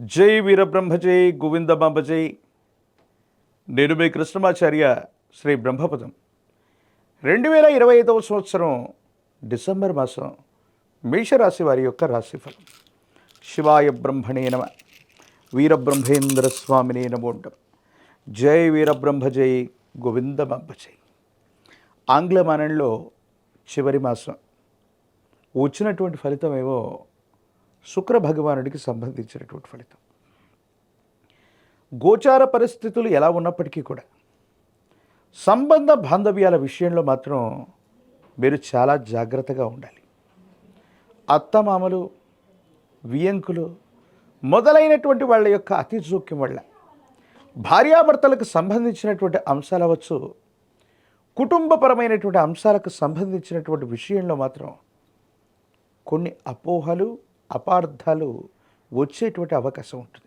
జై వీరబ్రహ్మజై గోవిందమాంబజై నేను మీ కృష్ణమాచార్య శ్రీ బ్రహ్మపదం. రెండు వేల ఇరవై ఐదవ సంవత్సరం డిసెంబర్ మాసం మేషరాశి వారి యొక్క రాశిఫలం. శివాయ బ్రహ్మణే నమ. వీరబ్రహ్మేంద్ర స్వామినే నమోండం జై వీరబ్రహ్మజై ఆంగ్ల ఆంగ్లమానంలో చివరి మాసం. వచ్చినటువంటి ఫలితం ఏమో శుక్ర భగవానుడికి సంబంధించినటువంటి ఫలితం. గోచార పరిస్థితులు ఎలా ఉన్నప్పటికీ కూడా సంబంధ బాంధవ్యాల విషయంలో మాత్రం మీరు చాలా జాగ్రత్తగా ఉండాలి. అత్తమామలు వియంకులు మొదలైనటువంటి వాళ్ళ యొక్క అతి జోక్యం వల్ల భార్యాభర్తలకు సంబంధించినటువంటి అంశాలు అవ్వచ్చు కుటుంబపరమైనటువంటి అంశాలకు సంబంధించినటువంటి విషయంలో మాత్రం కొన్ని అపోహలు అపార్థాలు వచ్చేటువంటి అవకాశం ఉంటుంది.